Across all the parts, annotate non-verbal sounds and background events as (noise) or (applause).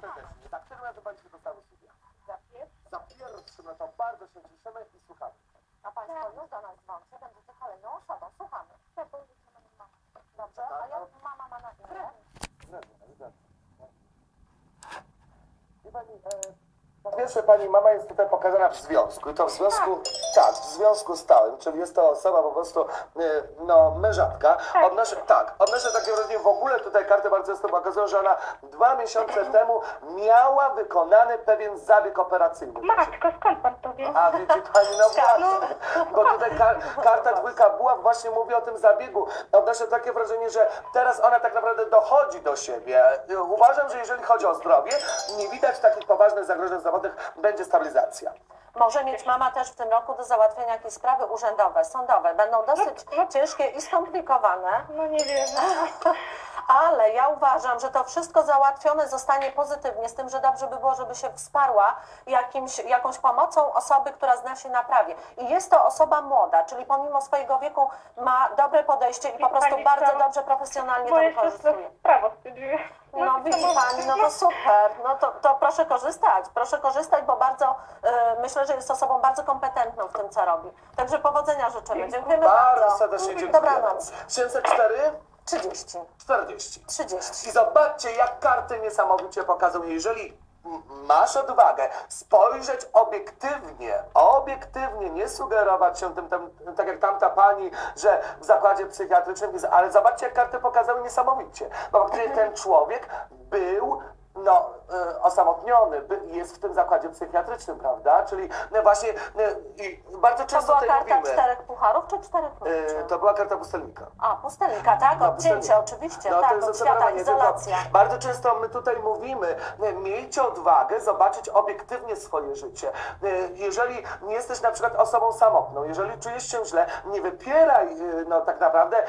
serdecznie. Tak, którym razem Państwo dostały studia? Za pierwszy. Za pierwszym, no to bardzo się cieszymy i słuchamy. A Państwo już do nas dzwoncie, będziecie kolejną osobą. Słuchamy. Dobrze, a jak mama ma na imię? Zresztą, zresztą. I pani, e, pierwsze, pani mama jest tutaj pokazana w związku. I to w związku, tak, w związku stałym, czyli jest to osoba po prostu, e, no, mężatka. Odnoszę, tak, odnoszę takie wrażenie, w ogóle tutaj karty bardzo często pokazują, że ona dwa miesiące temu miała wykonany pewien zabieg operacyjny. Matko, skąd pan to wie? A wiecie pani, (laughs) no właśnie, bo tutaj kar, karta dwójka była właśnie mówi o tym zabiegu. Odnoszę takie wrażenie, że teraz ona tak naprawdę dochodzi do siebie. Uważam, że jeżeli chodzi o zdrowie, nie widać takich poważnych zagrożeń zdrowotnych, będzie stabilizacja. Może mieć mama też w tym roku do załatwienia jakieś sprawy urzędowe, sądowe. Będą dosyć ciężkie i skomplikowane, No nie wiem. (laughs) ale ja uważam, że to wszystko załatwione zostanie pozytywnie, z tym, że dobrze by było, żeby się wsparła jakimś, jakąś pomocą osoby, która zna się na prawie. I jest to osoba młoda, czyli pomimo swojego wieku ma dobre podejście i po prostu pani bardzo co? dobrze profesjonalnie to wykorzystuje. prawo studiuje. No widzi to może- pani, no to super, no to, to proszę korzystać, proszę korzystać, bo bardzo, e, myślę, że jest osobą bardzo kompetentną w tym, co robi. Także powodzenia życzymy, dziękujemy Bardzo bardzo. serdecznie dziękuję. Dobranoc. 704 30, 40. 30. I zobaczcie, jak karty niesamowicie pokazują. Jeżeli masz odwagę spojrzeć obiektywnie, obiektywnie, nie sugerować się tym, tym tak jak tamta pani, że w zakładzie psychiatrycznym ale zobaczcie, jak karty pokazały niesamowicie. Bo ten człowiek był no, osamotniony, jest w tym zakładzie psychiatrycznym, prawda? Czyli no właśnie i bardzo To często była tutaj karta mówimy. czterech pucharów czy czterech e, to była karta pustelnika. A, pustelnika, tak? No, Odcięcie pustelnika. oczywiście, No, to tak, jest od świata, tylko izolacja. Bardzo często my tutaj mówimy, e, miejcie odwagę zobaczyć obiektywnie swoje życie. E, Jeżeli nie jesteś na przykład osobą samotną, jeżeli czujesz się źle, nie wypieraj e, no, tak naprawdę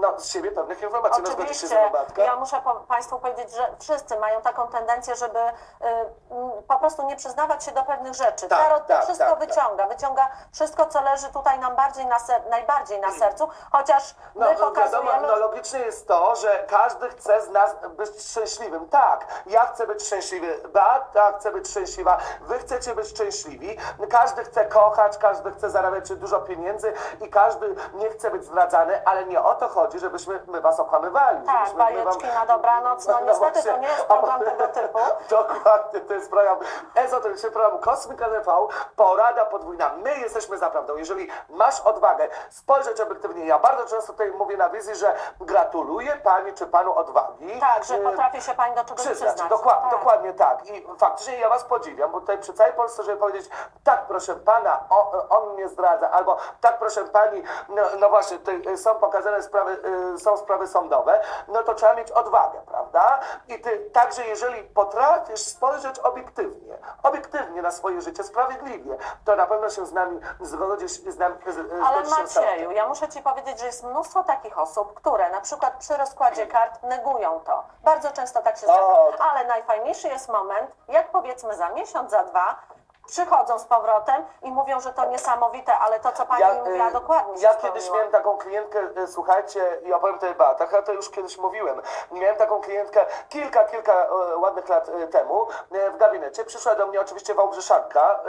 no, z siebie pewnych informacji. No, się Oczywiście, ze mną, Beatka? ja muszę Państwu powiedzieć, że wszyscy mają taką tendencję, żeby y, po prostu nie przyznawać się do pewnych rzeczy. Tak, Tarot to tak, wszystko tak, tak. wyciąga, wyciąga wszystko, co leży tutaj nam bardziej na ser- najbardziej na sercu, chociaż No, my no, pokazujemy... wiadomo, no logiczne jest to, że każdy chce z nas być szczęśliwym. Tak, ja chcę być szczęśliwy, Beata chce być szczęśliwa, wy chcecie być szczęśliwi, każdy chce kochać, każdy chce zarabiać dużo pieniędzy i każdy nie chce być zdradzany, ale nie o to chodzi, żebyśmy my was okłamywali. Tak, żebyśmy my bajeczki na dobranoc, no niestety to nie jest program tego typu. Dokładnie, to jest program ezoteryczny, program Kosmika TV, porada podwójna. My jesteśmy za prawdą. Jeżeli masz odwagę spojrzeć obiektywnie, ja bardzo często tutaj mówię na wizji, że gratuluję pani czy panu odwagi. Tak, że Y, potrafi się Pani do czegoś Przyznać, przyznać. dokład, tak. dokładnie tak. I faktycznie ja was podziwiam, bo tutaj przy całej Polsce, żeby powiedzieć, tak proszę pana, o, on mnie zdradza, albo tak proszę pani, no, no właśnie, tutaj y, są pokazane sprawy, y, są sprawy sądowe, no to trzeba mieć odwagę, prawda? I ty także jeżeli potrafisz spojrzeć obiektywnie, obiektywnie na swoje życie, sprawiedliwie, to na pewno się z nami zgodzisz z nami z, Ale. Macieju, ja muszę Ci powiedzieć, że jest mnóstwo takich osób, które na przykład przy rozkładzie kart negują to. Bardzo często tak się zdarza. tak. Ale najfajniejszy jest moment, jak powiedzmy za miesiąc, za dwa, przychodzą z powrotem i mówią, że to niesamowite, ale to, co Pani mi mówiła, y, dokładnie Ja spełniło. kiedyś miałem taką klientkę, y, słuchajcie, i opowiem tutaj Beatach, ja to już kiedyś mówiłem. Miałem taką klientkę kilka, kilka ładnych lat e, temu e, w gabinecie. Przyszła do mnie oczywiście Wałbrzyszanka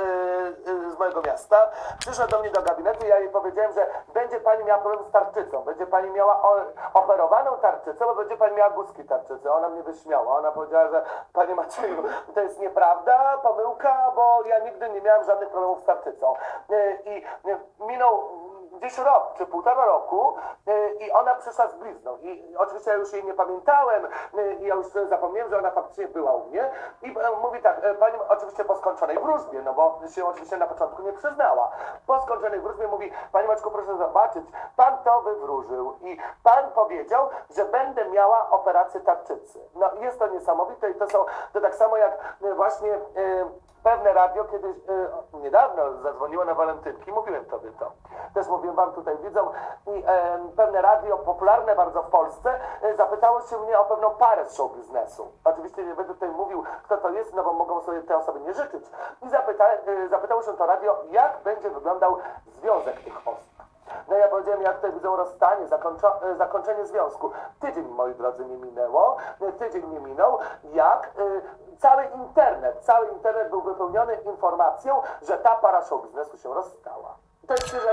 z mojego miasta. Przyszła do mnie do gabinetu i ja jej powiedziałem, że będzie pani miała problem z tarczycą. Będzie pani miała o, operowaną tarczycę, bo będzie pani miała guzki tarczycy. Ona mnie wyśmiała. Ona powiedziała, że panie Macieju, to jest nieprawda, pomyłka, bo ja nigdy nie miałem żadnych problemów z tarczycą. E, I e, minął gdzieś rok czy półtora roku e, i ona przyszła z blizną. I oczywiście ja już jej nie pamiętałem i ja już zapomniałem, że ona faktycznie była u mnie. I mówi tak, pani oczywiście po skończonej wróżbie, no bo się oczywiście na początku nie przyznała. Po skończonej wróżbie mówi, pani Maczku, proszę zobaczyć, pan to wywróżył i pan powiedział, że będę miała operację tarczycy. No jest to niesamowite i to są, to tak samo jak właśnie e, pewne radio kiedyś, e, niedawno zadzwoniło na walentynki, mówiłem tobie to. Też mówiłem wam tutaj widzom i pewne radio popularne bardzo w Polsce e, zapytało się mnie o pewną parę z show biznesu. Oczywiście nie będę tutaj mówił, kto to jest, no bo mogą sobie te osoby nie życzyć. I zapyta, e, zapytało się to radio, jak będzie wyglądał związek tych osób. No ja powiedziałem, jak to widzą rozstanie, zakończo, e, zakończenie związku. Tydzień, moi drodzy, nie minęło, e, tydzień nie minął, jak e, cały internet, cały internet był wypełniony informacją, że ta para show biznesu się rozstała. To jest